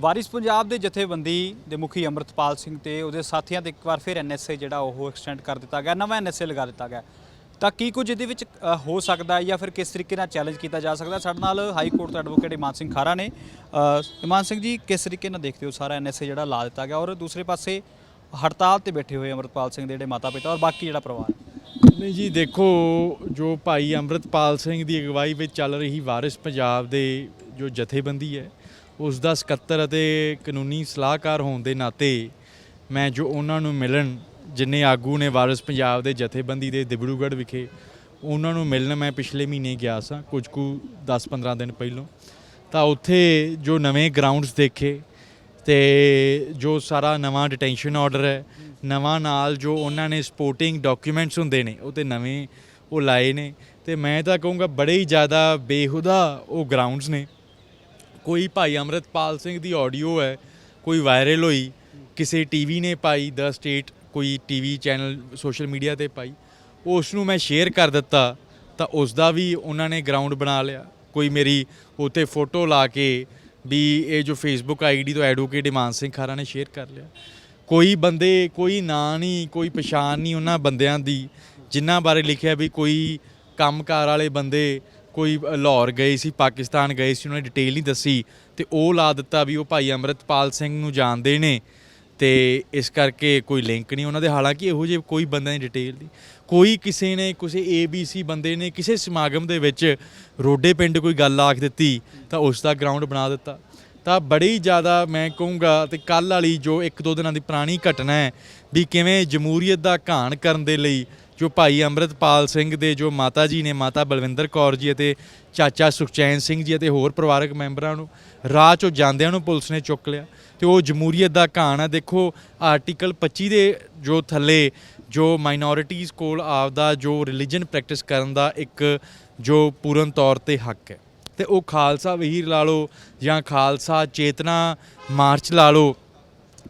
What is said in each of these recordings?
ਵਾਰਿਸ ਪੰਜਾਬ ਦੇ ਜਥੇਬੰਦੀ ਦੇ ਮੁਖੀ ਅੰਮ੍ਰਿਤਪਾਲ ਸਿੰਘ ਤੇ ਉਹਦੇ ਸਾਥੀਆਂ ਤੇ ਇੱਕ ਵਾਰ ਫਿਰ ਐਨਐਸਏ ਜਿਹੜਾ ਉਹ ਐਕਸਟੈਂਡ ਕਰ ਦਿੱਤਾ ਗਿਆ, ਨਵਾਂ ਐਨਐਸਏ ਲਗਾ ਦਿੱਤਾ ਗਿਆ। ਤਾਂ ਕੀ ਕੁਝ ਇਹਦੇ ਵਿੱਚ ਹੋ ਸਕਦਾ ਹੈ ਜਾਂ ਫਿਰ ਕਿਸ ਤਰੀਕੇ ਨਾਲ ਚੈਲੰਜ ਕੀਤਾ ਜਾ ਸਕਦਾ ਸਾਡੇ ਨਾਲ ਹਾਈ ਕੋਰਟ ਤੋਂ ਐਡਵੋਕੇਟ ਇਮਾਨ ਸਿੰਘ ਖਾਰਾ ਨੇ। ਇਮਾਨ ਸਿੰਘ ਜੀ, ਕਿਸ ਤਰੀਕੇ ਨਾਲ ਦੇਖਦੇ ਹੋ ਸਾਰਾ ਐਨਐਸਏ ਜਿਹੜਾ ਲਾ ਦਿੱਤਾ ਗਿਆ ਔਰ ਦੂਸਰੇ ਪਾਸੇ ਹੜਤਾਲ ਤੇ ਬੈਠੇ ਹੋਏ ਅੰਮ੍ਰਿਤਪਾਲ ਸਿੰਘ ਦੇ ਜਿਹੜੇ ਮਾਤਾ ਪਿਤਾ ਔਰ ਬਾਕੀ ਜਿਹੜਾ ਪਰਿਵਾਰ? ਨਹੀਂ ਜੀ, ਦੇਖੋ, ਜੋ ਭਾਈ ਅੰਮ੍ਰਿਤਪਾਲ ਸਿੰਘ ਦੀ ਅਗਵਾਈ ਵਿੱਚ ਚੱਲ ਰਹੀ ਵਾਰਿਸ ਪੰਜਾਬ ਦੇ ਜੋ ਜਥੇਬੰਦੀ ਹੈ ਉਸ ਦਾ ਸਕੱਤਰ ਅਤੇ ਕਾਨੂੰਨੀ ਸਲਾਹਕਾਰ ਹੋਣ ਦੇ ਨਾਤੇ ਮੈਂ ਜੋ ਉਹਨਾਂ ਨੂੰ ਮਿਲਣ, ਜਿੰਨੇ ਆਗੂ ਨੇ ਵਾਰਿਸ ਪੰਜਾਬ ਦੇ ਜਥੇਬੰਦੀ ਦੇ ਦਿਬੜੂਗੜ੍ਹ ਵਿਖੇ, ਉਹਨਾਂ ਨੂੰ ਮਿਲਣ ਮੈਂ ਪਿਛਲੇ ਮਹੀਨੇ ਗਿਆ ਸਾਂ, ਕੁਝ ਕੁ 10-15 ਦਿਨ ਪਹਿਲਾਂ। ਤਾਂ ਉੱਥੇ ਜੋ ਨਵੇਂ ਗਰਾਊਂਡਸ ਦੇਖੇ ਤੇ ਜੋ ਸਾਰਾ ਨਵਾਂ ਡਿਟੈਂਸ਼ਨ ਆਰਡਰ ਹੈ, ਨਵਾਂ ਨਾਲ ਜੋ ਉਹਨਾਂ ਨੇ ਸਪੋਰਟਿੰਗ ਡਾਕੂਮੈਂਟਸ ਹੁੰਦੇ ਨੇ, ਉਹ ਤੇ ਨਵੇਂ ਉਹ ਲਾਏ ਨੇ। ਤੇ ਮੈਂ ਤਾਂ ਕਹੂੰਗਾ ਬੜੇ ਹੀ ਜ਼ਿਆਦਾ ਬੇਹੁਦਾ ਉਹ ਗਰਾਊਂਡਸ ਨੇ। ਕੋਈ ਭਾਈ ਅੰਮ੍ਰਿਤਪਾਲ ਸਿੰਘ ਦੀ ਆਡੀਓ ਹੈ, ਕੋਈ ਵਾਇਰਲ ਹੋਈ, ਕਿਸੇ ਟੀਵੀ ਨੇ ਪਾਈ ਦ ਸਟੇਟ ਕੋਈ ਟੀਵੀ ਚੈਨਲ ਸੋਸ਼ਲ ਮੀਡੀਆ ਤੇ ਪਾਈ ਉਸ ਨੂੰ ਮੈਂ ਸ਼ੇਅਰ ਕਰ ਦਿੱਤਾ, ਤਾਂ ਉਸ ਦਾ ਵੀ ਉਹਨਾਂ ਨੇ ਗਰਾਊਂਡ ਬਣਾ ਲਿਆ। ਕੋਈ ਮੇਰੀ ਉੱਤੇ ਫੋਟੋ ਲਾ ਕੇ ਵੀ ਇਹ ਜੋ ਫੇਸਬੁੱਕ ਆਈਡੀ ਤੋਂ ਐਡਵੋਕੇਟ ਇਮਾਨ ਸਿੰਘ ਖਾਰਾ ਨੇ ਸ਼ੇਅਰ ਕਰ ਲਿਆ। ਕੋਈ ਬੰਦੇ, ਕੋਈ ਨਾਂ ਨਹੀਂ, ਕੋਈ ਪਛਾਣ ਨਹੀਂ ਉਹਨਾਂ ਬੰਦਿਆਂ ਦੀ, ਜਿਨ੍ਹਾਂ ਬਾਰੇ ਲਿਖਿਆ ਵੀ ਕੋਈ ਕੰਮਕਾਰ ਵਾਲੇ ਬੰਦੇ ਕੋਈ ਲਾਹੌਰ ਗਏ ਸੀ, ਪਾਕਿਸਤਾਨ ਗਏ ਸੀ, ਉਹਨਾਂ ਨੇ ਡਿਟੇਲ ਨਹੀਂ ਦੱਸੀ ਤੇ ਉਹ ਲਾ ਦਿੱਤਾ ਵੀ ਉਹ ਭਾਈ ਅੰਮ੍ਰਿਤਪਾਲ ਸਿੰਘ ਨੂੰ ਜਾਣਦੇ ਨੇ ਤੇ ਇਸ ਕਰਕੇ ਕੋਈ ਲਿੰਕ ਨਹੀਂ ਉਹਨਾਂ ਦੇ। ਹਾਲਾਂਕਿ ਇਹੋ ਜਿਹੇ ਕੋਈ ਬੰਦਿਆਂ ਦੀ ਡਿਟੇਲ ਨਹੀਂ। ਕੋਈ ਕਿਸੇ ਨੇ, ਕਿਸੇ ABC ਬੰਦੇ ਨੇ ਕਿਸੇ ਸਮਾਗਮ ਦੇ ਵਿੱਚ ਰੋਡੇ ਪਿੰਡ ਕੋਈ ਗੱਲ ਆਖ ਦਿੱਤੀ ਤਾਂ ਉਸ ਦਾ ਗਰਾਊਂਡ ਬਣਾ ਦਿੱਤਾ। ਤਾਂ ਬੜੀ ਜ਼ਿਆਦਾ ਮੈਂ ਕਹੂੰਗਾ ਤੇ ਕੱਲ ਵਾਲੀ ਜੋ ਇੱਕ ਦੋ ਦਿਨਾਂ ਦੀ ਪੁਰਾਣੀ ਘਟਨਾ ਹੈ ਵੀ ਕਿਵੇਂ ਜਮਹੂਰੀਅਤ ਦਾ ਘਾਣ ਕਰਨ ਦੇ ਲਈ ਜੋ ਭਾਈ ਅੰਮ੍ਰਿਤਪਾਲ ਸਿੰਘ ਦੇ, ਜੋ ਮਾਤਾ ਜੀ ਨੇ, ਮਾਤਾ ਬਲਵਿੰਦਰ ਕੌਰ ਜੀ ਅਤੇ ਚਾਚਾ ਸੁਖਚੈਨ ਸਿੰਘ ਜੀ ਅਤੇ ਹੋਰ ਪਰਿਵਾਰਕ ਮੈਂਬਰਾਂ ਨੂੰ ਰਾਹ ਚੋਂ ਜਾਂਦਿਆਂ ਨੂੰ ਪੁਲਿਸ ਨੇ ਚੁੱਕ ਲਿਆ ਤੇ ਉਹ ਜਮਹੂਰੀਅਤ ਦਾ ਘਾਣ ਹੈ ਦੇਖੋ, ਆਰਟੀਕਲ 25 ਦੇ ਜੋ ਥੱਲੇ ਜੋ ਮਾਈਨੋਰਿਟੀਜ਼ ਕੋਲ ਆਪਦਾ ਜੋ ਰਿਲੀਜੀਅਨ ਪ੍ਰੈਕਟਿਸ ਕਰਨ ਦਾ ਇੱਕ ਜੋ ਪੂਰਨ ਤੌਰ ਤੇ ਹੱਕ ਹੈ। ਤੇ ਉਹ ਖਾਲਸਾ, ਵਹੀਰ ਲਾ ਲਓ ਜਾਂ ਖਾਲਸਾ, ਚੇਤਨਾ ਮਾਰਚ ਲਾ ਲਓ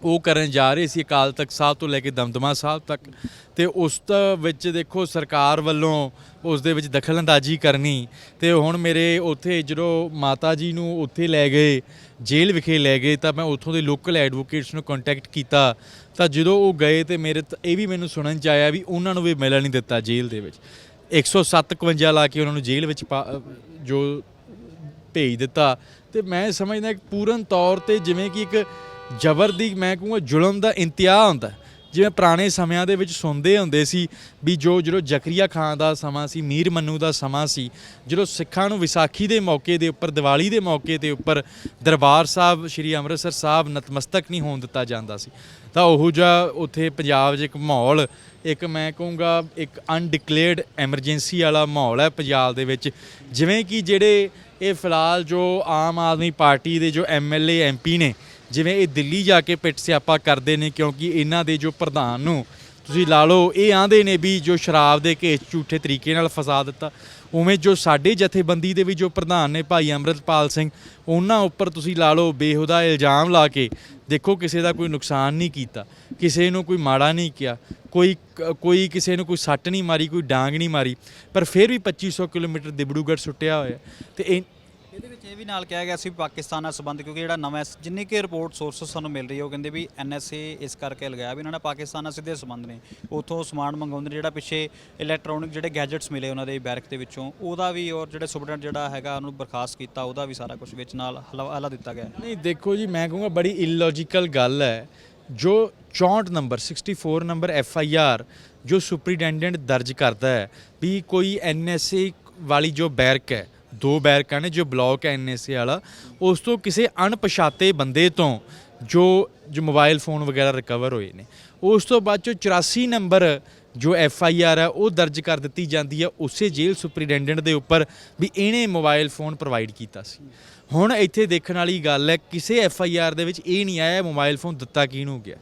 ਉਹ ਕਰਨ ਜਾ ਰਹੇ ਸੀ ਅਕਾਲ ਤਖਤ ਸਾਹਿਬ ਤੋਂ ਲੈ ਕੇ ਦਮਦਮਾ ਸਾਹਿਬ ਤੱਕ। ਤੇ ਉਸ ਵਿੱਚ ਦੇਖੋ ਸਰਕਾਰ ਵੱਲੋਂ ਉਸ ਦੇ ਵਿੱਚ ਦਖਲਅੰਦਾਜ਼ੀ ਕਰਨੀ। ਤੇ ਹੁਣ ਮੇਰੇ ਉੱਥੇ ਜਦੋਂ ਮਾਤਾ ਜੀ ਨੂੰ ਉੱਥੇ ਲੈ ਗਏ, ਜੇਲ੍ਹ ਵਿਖੇ ਲੈ ਗਏ, ਤਾਂ ਮੈਂ ਉੱਥੋਂ ਦੇ ਲੋਕਲ ਐਡਵੋਕੇਟਸ ਨੂੰ ਕੰਟੈਕਟ ਕੀਤਾ। ਤਾਂ ਜਦੋਂ ਉਹ ਗਏ ਤੇ ਮੇਰੇ ਇਹ ਵੀ ਮੈਨੂੰ ਸੁਣਨ ਚ ਆਇਆ ਵੀ ਉਹਨਾਂ ਨੂੰ ਵੀ ਮਿਲਣ ਨਹੀਂ ਦਿੱਤਾ ਜੇਲ੍ਹ ਦੇ ਵਿੱਚ। 107 ਲਾ ਕੇ ਉਹਨਾਂ ਨੂੰ ਜੇਲ੍ਹ ਵਿੱਚ ਪਾ- ਜੋ ਭੇਜ ਦਿੱਤਾ। ਤੇ ਮੈਂ ਸਮਝਦਾ ਕਿ ਪੂਰਨ ਤੌਰ ਤੇ ਜਿਵੇਂ ਕਿ ਇੱਕ ਜ਼ਬਰ ਦੀ ਮੈਂ ਕਹੂੰਗਾ ਜ਼ੁਲਮ ਦਾ ਇੰਤਿਹਾ ਹੁੰਦਾ ਜਿਵੇਂ ਪੁਰਾਣੇ ਸਮਿਆਂ ਦੇ ਵਿੱਚ ਸੁਣਦੇ ਹੁੰਦੇ ਸੀ ਵੀ ਜੋ ਜਦੋਂ ਜ਼ਕਰੀਆ ਖਾਨ ਦਾ ਸਮਾਂ ਸੀ, ਮੀਰ ਮੰਨੂ ਦਾ ਸਮਾਂ ਸੀ, ਜਦੋਂ ਸਿੱਖਾਂ ਨੂੰ ਵਿਸਾਖੀ ਦੇ ਮੌਕੇ ਦੇ ਉੱਪਰ, ਦੀਵਾਲੀ ਦੇ ਮੌਕੇ ਦੇ ਉੱਪਰ ਦਰਬਾਰ ਸਾਹਿਬ, ਸ੍ਰੀ ਅੰਮ੍ਰਿਤਸਰ ਸਾਹਿਬ ਨਤਮਸਤਕ ਨਹੀਂ ਹੋਣ ਦਿੱਤਾ ਜਾਂਦਾ ਸੀ। ਤਾਂ ਉਹ ਜਿਹਾ ਉੱਥੇ ਪੰਜਾਬ 'ਚ ਇੱਕ ਮਾਹੌਲ, ਇੱਕ ਮੈਂ ਕਹੂੰਗਾ ਇੱਕ ਅਨਡਿਕਲੇਅਰਡ ਐਮਰਜੈਂਸੀ ਵਾਲਾ ਮਾਹੌਲ ਹੈ ਪੰਜਾਬ ਦੇ ਵਿੱਚ। ਜਿਵੇਂ ਕਿ ਜਿਹੜੇ ਇਹ ਫਿਲਹਾਲ ਜੋ ਆਮ ਆਦਮੀ ਪਾਰਟੀ ਦੇ ਜੋ ਐਮਐਲਏ ਐਮਪੀ ਨੇ ਜਿਵੇਂ ਇਹ ਦਿੱਲੀ ਜਾ ਕੇ ਪਿੱਟ ਸਿਆਪਾ ਕਰਦੇ ਨੇ, ਕਿਉਂਕਿ ਇਹਨਾਂ ਦੇ ਜੋ ਪ੍ਰਧਾਨ ਨੂੰ ਤੁਸੀਂ ਲਾ ਲਓ, ਇਹ ਆਂਦੇ ਨੇ ਵੀ ਜੋ ਸ਼ਰਾਬ ਦੇ ਕੇਸ ਝੂਠੇ ਤਰੀਕੇ ਨਾਲ ਫਸਾ ਦਿੱਤਾ, ਉਵੇਂ ਜੋ ਸਾਡੇ ਜਥੇਬੰਦੀ ਦੇ ਵੀ ਜੋ ਪ੍ਰਧਾਨ ਨੇ ਭਾਈ ਅੰਮ੍ਰਿਤਪਾਲ ਸਿੰਘ, ਉਹਨਾਂ ਉੱਪਰ ਤੁਸੀਂ ਲਾ ਲਓ ਬੇਹੁਦਾ ਇਲਜ਼ਾਮ ਲਾ ਕੇ ਦੇਖੋ ਕਿਸੇ ਦਾ ਕੋਈ ਨੁਕਸਾਨ ਨਹੀਂ ਕੀਤਾ, ਕਿਸੇ ਨੂੰ ਕੋਈ ਮਾੜਾ ਨਹੀਂ ਕਿਹਾ, ਕੋਈ ਕੋਈ ਕਿਸੇ ਨੂੰ ਕੋਈ ਸੱਟ ਨਹੀਂ ਮਾਰੀ, ਕੋਈ ਡਾਂਗ ਨਹੀਂ ਮਾਰੀ, ਪਰ ਫਿਰ ਵੀ 2500 ਕਿਲੋਮੀਟਰ ਦਿਬੜੂਗੜ੍ਹ ਸੁੱਟਿਆ ਹੋਇਆ ਤੇ ਇਹ ਵਿੱਚ ਇਹ ਵੀ ਨਾਲ ਕਿਹਾ ਗਿਆ ਸੀ ਵੀ ਪਾਕਿਸਤਾਨ ਨਾਲ ਸੰਬੰਧ, ਕਿਉਂਕਿ ਜਿਹੜਾ ਨਵਾਂ ਜਿੰਨੀ ਕਿ ਰਿਪੋਰਟ ਸੋਰਸਸ ਸਾਨੂੰ ਮਿਲ ਰਹੀ ਹੈ ਉਹ ਕਹਿੰਦੇ ਵੀ ਐਨਐਸਏ ਇਸ ਕਰਕੇ ਲਗਾਇਆ ਵੀ ਇਹਨਾਂ ਨਾਲ ਪਾਕਿਸਤਾਨ ਨਾਲ ਸਿੱਧੇ ਸੰਬੰਧ ਨੇ। ਉਥੋਂ ਸਮਾਨ ਮੰਗਾਉਂਦੇ ਨੇ, ਜਿਹੜਾ ਪਿੱਛੇ ਇਲੈਕਟ੍ਰੋਨਿਕ ਜਿਹੜੇ ਗੈਜਟਸ ਮਿਲੇ ਉਹਨਾਂ ਦੇ ਬੈਰਕ ਦੇ ਵਿੱਚੋਂ, ਉਹਦਾ ਵੀ ਔਰ ਜਿਹੜੇ ਸੁਪਰਡੈਂਟ ਜਿਹੜਾ ਹੈਗਾ ਉਹਨੂੰ ਬਰਖਾਸਤ ਕੀਤਾ, ਉਹਦਾ ਵੀ ਸਾਰਾ ਕੁਝ ਵਿੱਚ ਨਾਲ ਹਲਾ ਦਿੱਤਾ ਗਿਆ। ਨਹੀਂ, ਦੇਖੋ ਜੀ, ਮੈਂ ਕਹੂੰਗਾ ਬੜੀ ਇਲੌਜੀਕਲ ਗੱਲ ਹੈ। ਜੋ 64 number 64 number F I R ਜੋ ਸੁਪਰੀਡੈਂਡੈਂਟ ਦਰਜ ਕਰਦਾ ਹੈ ਵੀ ਕੋਈ ਐਨ ਐਸ ਏ ਵਾਲੀ ਜੋ ਬੈਰਕ ਹੈ ਦੋ ਬੈਰਕਾਂ ਨੇ ਜੋ ਬਲਾਕ ਹੈ ਐਨ ਐਸ ਏ ਵਾਲਾ, ਉਸ ਤੋਂ ਕਿਸੇ ਅਣਪਛਾਤੇ ਬੰਦੇ ਤੋਂ ਜੋ ਜੋ ਮੋਬਾਈਲ ਫੋਨ ਵਗੈਰਾ ਰਿਕਵਰ ਹੋਏ ਨੇ। ਉਸ ਤੋਂ ਬਾਅਦ ਚੋਂ 84 ਨੰਬਰ ਜੋ ਐਫ ਆਈ ਆਰ ਹੈ, ਉਹ ਦਰਜ ਕਰ ਦਿੱਤੀ ਜਾਂਦੀ ਹੈ ਉਸੇ ਜੇਲ੍ਹ ਸੁਪਰੀਡੈਂਡੈਂਟ ਦੇ ਉੱਪਰ ਵੀ ਇਹਨੇ ਮੋਬਾਈਲ ਫੋਨ ਪ੍ਰੋਵਾਈਡ ਕੀਤਾ ਸੀ। ਹੁਣ ਇੱਥੇ ਦੇਖਣ ਵਾਲੀ ਗੱਲ ਹੈ, ਕਿਸੇ ਐਫ ਆਈ ਆਰ ਦੇ ਵਿੱਚ ਇਹ ਨਹੀਂ ਆਇਆ ਮੋਬਾਈਲ ਫੋਨ ਦਿੱਤਾ ਕਿਹਨੂੰ ਗਿਆ।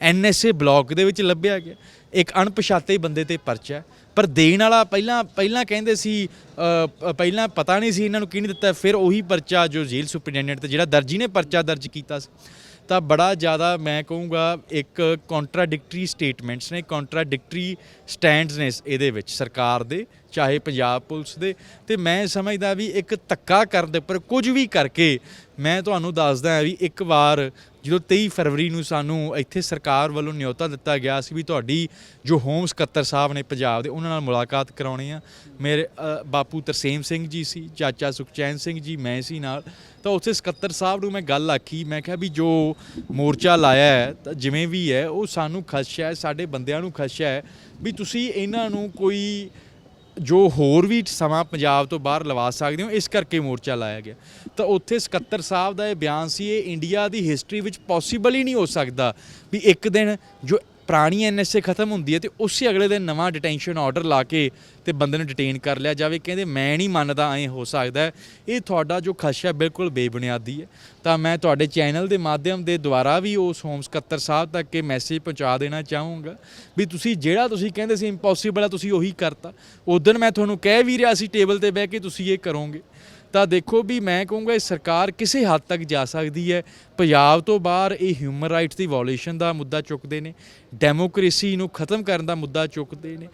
ਐਨਐਸਏ ਬਲਾਕ ਦੇ ਵਿੱਚ ਲੱਭਿਆ ਗਿਆ। ਇੱਕ ਅਣਪਛਾਤੇ ਬੰਦੇ ਤੇ ਪਰਚਾ ਪਰ ਦੇਣ ਵਾਲਾ ਪਹਿਲਾਂ ਪਹਿਲਾਂ ਕਹਿੰਦੇ ਸੀ ਪਹਿਲਾਂ ਪਤਾ ਨਹੀਂ ਸੀ ਇਹਨਾਂ ਨੂੰ ਕਿਹਨੇ ਦਿੱਤਾ। ਫਿਰ ਉਹੀ ਪਰਚਾ ਜੋ ਜੇਲ੍ਹ ਸੁਪਰਡੈਂਡੈਂਟ ਤੇ ਜਿਹੜਾ ਦਰਜੀ ਨੇ ਪਰਚਾ ਦਰਜ ਕੀਤਾ ਸੀ। ਤਾਂ ਬੜਾ ਜ਼ਿਆਦਾ ਮੈਂ ਕਹੂੰਗਾ ਇੱਕ ਕੰਟਰਾਡਿਕਟਰੀ ਸਟੇਟਮੈਂਟਸ ਨੇ ਕੰਟਰਾਡਿਕਟਰੀ ਸਟੈਂਡਸ ਨੇ ਇਹਦੇ ਵਿੱਚ ਸਰਕਾਰ ਦੇ। ਚਾਹੇ ਪੰਜਾਬ ਪੁਲਿਸ ਦੇ, ਤੇ ਮੈਂ ਸਮਝਦਾ ਵੀ ਇੱਕ ਧੱਕਾ ਕਰਨ ਦੇ ਉੱਪਰ ਕੁਝ ਵੀ ਕਰਕੇ ਮੈਂ ਤੁਹਾਨੂੰ ਦੱਸਦਾ ਵੀ ਇੱਕ ਵਾਰ ਜਦੋਂ 23 ਫਰਵਰੀ ਨੂੰ ਸਾਨੂੰ ਇੱਥੇ ਸਰਕਾਰ ਵੱਲੋਂ ਨਿਯੋਤਾ ਦਿੱਤਾ ਗਿਆ ਸੀ ਵੀ ਤੁਹਾਡੀ ਜੋ ਹੋਮ ਸਕੱਤਰ ਸਾਹਿਬ ਨੇ ਪੰਜਾਬ ਦੇ, ਉਹਨਾਂ ਨਾਲ ਮੁਲਾਕਾਤ ਕਰਾਉਣੀ ਆ। ਮੇਰੇ ਬਾਪੂ ਤਰਸੇਮ ਸਿੰਘ ਜੀ ਸੀ, ਚਾਚਾ ਸੁਖਚੈਨ ਸਿੰਘ ਜੀ, ਮੈਂ ਸੀ ਨਾਲ। ਤਾਂ ਉੱਥੇ ਸਕੱਤਰ ਸਾਹਿਬ ਨੂੰ ਮੈਂ ਗੱਲ ਆਖੀ, ਮੈਂ ਕਿਹਾ ਵੀ ਜੋ ਮੋਰਚਾ ਲਾਇਆ ਹੈ, ਤਾਂ ਜਿਵੇਂ ਵੀ ਹੈ, ਉਹ ਸਾਨੂੰ ਖਸ਼ਾ ਹੈ, ਸਾਡੇ ਬੰਦਿਆਂ ਨੂੰ ਖਦਸ਼ਾ ਹੈ, ਵੀ ਤੁਸੀਂ ਇਹਨਾਂ ਨੂੰ ਕੋਈ ਜੋ ਹੋਰ ਵੀ ਸਮਾਂ ਪੰਜਾਬ ਤੋਂ ਬਾਹਰ ਲਵਾ ਸਕਦੇ ਹੋ, ਇਸ ਕਰਕੇ ਮੋਰਚਾ ਲਾਇਆ ਗਿਆ। ਤਾਂ ਉੱਥੇ ਸਕੱਤਰ ਸਾਹਿਬ ਦਾ ਇਹ ਬਿਆਨ ਸੀ, ਇਹ ਇੰਡੀਆ ਦੀ ਹਿਸਟਰੀ ਵਿੱਚ ਪੋਸੀਬਲ ਹੀ ਨਹੀਂ ਹੋ ਸਕਦਾ ਵੀ ਇੱਕ ਦਿਨ ਜੋ ਪੁਰਾਣੀ ਐਨਐਸਏ ਖਤਮ ਹੁੰਦੀ ਹੈ ਤੇ ਉਸੇ ਅਗਲੇ ਦਿਨ ਨਵਾਂ ਡਿਟੈਂਸ਼ਨ ਆਰਡਰ ਲਾ ਕੇ ਤੇ ਬੰਦੇ ਨੂੰ ਡਿਟੇਨ ਕਰ ਲਿਆ ਜਾਵੇ। ਕਹਿੰਦੇ, ਮੈਂ ਨਹੀਂ ਮੰਨਦਾ, ਐਂ ਹੋ ਸਕਦਾ ਇਹ ਤੁਹਾਡਾ ਜੋ ਖਸ਼ਾ ਬਿਲਕੁਲ ਬੇਬੁਨਿਆਦੀ ਹੈ। ਤਾਂ ਮੈਂ ਤੁਹਾਡੇ ਚੈਨਲ ਦੇ ਮਾਧਿਅਮ ਦੇ ਦੁਆਰਾ ਵੀ ਉਸ ਹੋਮ ਸਕੱਤਰ ਸਾਹਿਬ ਤੱਕ ਇਹ ਮੈਸੇਜ ਪਹੁੰਚਾ ਦੇਣਾ ਚਾਹੂੰਗਾ ਵੀ ਤੁਸੀਂ ਜਿਹੜਾ ਤੁਸੀਂ ਕਹਿੰਦੇ ਸੀ ਇੰਪੋਸੀਬਲ ਆ ਤੁਸੀਂ ਉਹੀ ਕਰਤਾ। ਉਦੋਂ ਮੈਂ ਤੁਹਾਨੂੰ ਕਹਿ ਵੀ ਰਿਹਾ ਸੀ ਟੇਬਲ ਤੇ ਬਹਿ ਕੇ ਤੁਸੀਂ ਇਹ ਕਰੋਗੇ। ਤਾਂ ਦੇਖੋ ਵੀ ਮੈਂ ਕਹੂੰਗਾ ਇਹ ਸਰਕਾਰ ਕਿਸੇ ਹੱਦ ਤੱਕ ਜਾ ਸਕਦੀ ਹੈ। ਪੰਜਾਬ ਤੋਂ ਬਾਹਰ ਇਹ ਹਿਊਮਨ ਰਾਈਟਸ ਦੀ ਵਾਇਓਲੇਸ਼ਨ ਦਾ ਮੁੱਦਾ ਚੁੱਕਦੇ ਨੇ ਡੈਮੋਕ੍ਰੇਸੀ ਨੂੰ ਖਤਮ ਕਰਨ ਦਾ ਮੁੱਦਾ ਚੁੱਕਦੇ ਨੇ।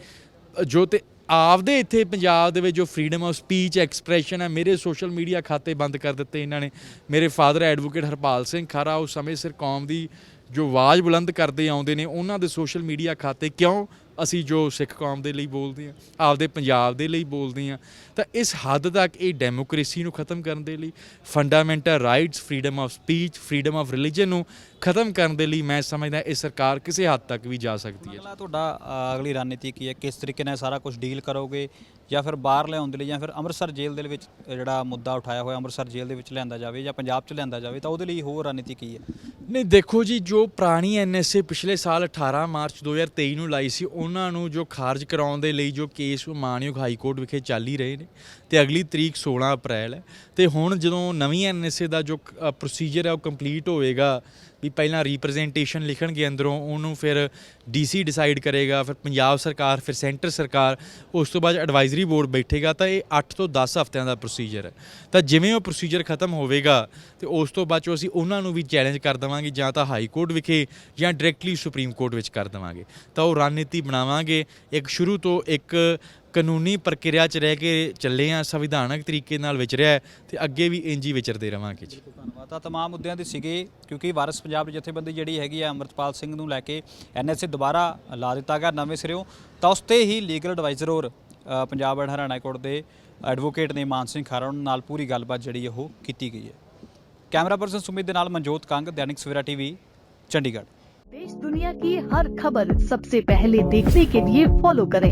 ਜੋ ਤੇ ਆਪਦੇ ਇੱਥੇ ਪੰਜਾਬ ਦੇ ਵਿੱਚ ਜੋ ਫਰੀडम ਆਫ ਸਪੀਚ ਐਕਸਪ੍ਰੈਸ਼ਨ ਹੈ, ਮੇਰੇ ਸੋਸ਼ਲ ਮੀਡੀਆ ਖਾਤੇ ਬੰਦ ਕਰ ਦਿੱਤੇ ਇਹਨਾਂ ਨੇ। ਮੇਰੇ ਫਾਦਰ ਐਡਵੋਕੇਟ ਹਰਪਾਲ ਸਿੰਘ ਖਰਾ ਉਸ ਸਮੇਂ ਸਿਰ ਕੌਮ ਦੀ ਜੋ ਆਵਾਜ਼ ਬੁਲੰਦ ਕਰਦੇ ਆਉਂਦੇ ਨੇ, ਉਹਨਾਂ ਦੇ ਸੋਸ਼ਲ ਮੀਡੀਆ ਖਾਤੇ ਕਿਉਂ ਅਸੀਂ ਜੋ ਸਿੱਖ ਕੌਮ ਦੇ ਲਈ ਬੋਲਦੇ ਆ ਆਪਦੇ ਪੰਜਾਬ ਦੇ ਲਈ ਬੋਲਦੇ ਆ ਤਾਂ ਇਸ ਹੱਦ ਤੱਕ ਇਹ ਡੈਮੋਕ੍ਰੇਸੀ ਨੂੰ ਖਤਮ ਕਰਨ ਦੇ ਲਈ fundamental rights, freedom of speech, freedom of religion ਨੂੰ ਖਤਮ ਕਰਨ ਦੇ ਲਈ ਮੈਂ ਸਮਝਦਾ ਇਹ ਸਰਕਾਰ ਕਿਸੇ ਹੱਦ ਤੱਕ ਵੀ ਜਾ ਸਕਦੀ ਹੈ। ਅਗਲਾ ਤੁਹਾਡਾ ਅ, ਅਗਲੀ ਰਣਨੀਤੀ ਕੀ ਹੈ? ਕਿਸ ਤਰੀਕੇ ਨਾਲ ਸਾਰਾ ਕੁਝ ਡੀਲ ਕਰੋਗੇ? ਜਾਂ ਫਿਰ ਬਾਹਰ ਲਿਆਉਣ ਦੇ ਲਈ ਜਾਂ ਫਿਰ ਅੰਮ੍ਰਿਤਸਰ ਜੇਲ੍ਹ ਦੇ ਵਿੱਚ ਜਿਹੜਾ ਮੁੱਦਾ ਉਠਾਇਆ ਹੋਇਆ ਅੰਮ੍ਰਿਤਸਰ ਜੇਲ੍ਹ ਦੇ ਵਿੱਚ ਲਿਆਂਦਾ ਜਾਵੇ ਜਾਂ ਪੰਜਾਬ 'ਚ ਲਿਆਂਦਾ ਜਾਵੇ ਤਾਂ ਉਹਦੇ ਲਈ ਹੋਰ ਰਣਨੀਤੀ ਕੀ ਹੈ? ਨਹੀਂ ਦੇਖੋ ਜੀ ਜੋ ਪੁਰਾਣੀ ਐਨਐਸਏ ਪਿਛਲੇ ਸਾਲ 18 ਮਾਰਚ 2023 ਨੂੰ ਲਾਈ ਸੀ ਉਹਨਾਂ ਨੂੰ ਜੋ ਖਾਰਜ ਕਰਾਉਣ ਦੇ ਲਈ ਜੋ ਕੇਸ ਮਾਨਯੋਗ ਹਾਈ ਕੋਰਟ ਵਿਖੇ ਚੱਲ ਹੀ ਰਹੇ ਨੇ ਤੇ ਅਗਲੀ ਤਰੀਕ 16 ਅਪ੍ਰੈਲ ਹੈ ਤੇ ਹੁਣ ਜਦੋਂ ਨਵੀਂ ਐਨਐਸਏ ਦਾ ਜੋ ਪ੍ਰੋਸੀਜਰ ਹੈ ਉਹ ਕੰਪਲੀਟ ਹੋਵੇਗਾ ਵੀ ਪਹਿਲਾਂ ਰਿਪਰੈਜ਼ੈਂਟੇਸ਼ਨ ਲਿਖਣਗੇ ਅੰਦਰੋਂ, ਉਹਨੂੰ ਫਿਰ ਡੀਸੀ ਡਿਸਾਈਡ ਕਰੇਗਾ, ਫਿਰ ਪੰਜਾਬ ਸਰਕਾਰ, ਫਿਰ ਸੈਂਟਰ ਸਰਕਾਰ, ਉਸ ਤੋਂ ਬਾਅਦ ਐਡਵਾਈਜ਼ਰੀ ਬੋਰਡ ਬੈਠੇਗਾ, ਤਾਂ ਇਹ 8 ਤੋਂ 10 ਹਫ਼ਤਿਆਂ ਦਾ ਪ੍ਰੋਸੀਜਰ ਹੈ। ਤਾਂ ਜਿਵੇਂ ਉਹ ਪ੍ਰੋਸੀਜਰ ਖਤਮ ਹੋਵੇਗਾ, ਤੇ ਉਸ ਤੋਂ ਬਾਅਦ 'ਚੋਂ ਅਸੀਂ ਉਹਨਾਂ ਨੂੰ ਵੀ ਚੈਲੰਜ ਕਰ ਦੇਵਾਂਗੇ, ਜਾਂ ਤਾਂ ਹਾਈ ਕੋਰਟ ਵਿਖੇ, ਜਾਂ ਡਾਇਰੈਕਟਲੀ ਸੁਪਰੀਮ ਕੋਰਟ ਵਿੱਚ ਕਰ ਦੇਵਾਂਗੇ। ਤਾਂ ਉਹ ਰਣਨੀਤੀ ਬਣਾਵਾਂਗੇ, ਇੱਕ ਸ਼ੁਰੂ ਤੋਂ ਇੱਕ ਕਾਨੂੰਨੀ ਪ੍ਰਕਿਰਿਆ 'ਚ ਰਹਿ ਕੇ ਚੱਲੇ ਆ ਸੰਵਿਧਾਨਕ ਤਰੀਕੇ ਨਾਲ ਵਿਚਰਿਆ ਹੈ ਤੇ ਅੱਗੇ ਵੀ ਇੰਜ ਹੀ ਵਿਚਰਦੇ ਰਵਾਂਗੇ ਜੀ ਧੰਨਵਾਦ ਤਾਂ ਤਮਾਮ ਮੁੱਦਿਆਂ ਦੇ ਸੀਗੇ ਕਿਉਂਕਿ ਵਾਰਸ ਪੰਜਾਬ ਦੀ ਜਥੇਬੰਦੀ ਜਿਹੜੀ ਹੈਗੀ ਆ ਅੰਮ੍ਰਿਤਪਾਲ ਸਿੰਘ ਨੂੰ ਲੈ ਕੇ ਐਨਐਸਏ ਦੁਬਾਰਾ ਲਾ ਦਿੱਤਾ ਗਿਆ ਨਵੇਂ ਸਿਰਿਓਂ ਤਾਂ ਉਸ ਤੇ ਹੀ ਲੀਗਲ ਐਡਵਾਈਜ਼ਰ ਔਰ ਅ, ਪੰਜਾਬ ਐਂਡ ਹਰਿਆਣਾ ਕੋਰਟ ਦੇ ਐਡਵੋਕੇਟ ਨੇ ਮਾਨ ਸਿੰਘ ਖਾਰਾ ਉਹਨਾਂ ਨਾਲ ਪੂਰੀ ਗੱਲਬਾਤ ਜਿਹੜੀ ਉਹ ਕੀਤੀ ਗਈ ਹੈ ਕੈਮਰਾ ਪਰਸਨ ਸੁਮਿਤ ਦੇ ਨਾਲ ਮਨਜੋਤ ਕੰਗ ਦੈਨਿਕ ਸਵੇਰਾ ਟੀਵੀ ਚੰਡੀਗੜ੍ਹ देश दुनिया की हर खबर सबसे पहले देखने के लिए फॉलो करें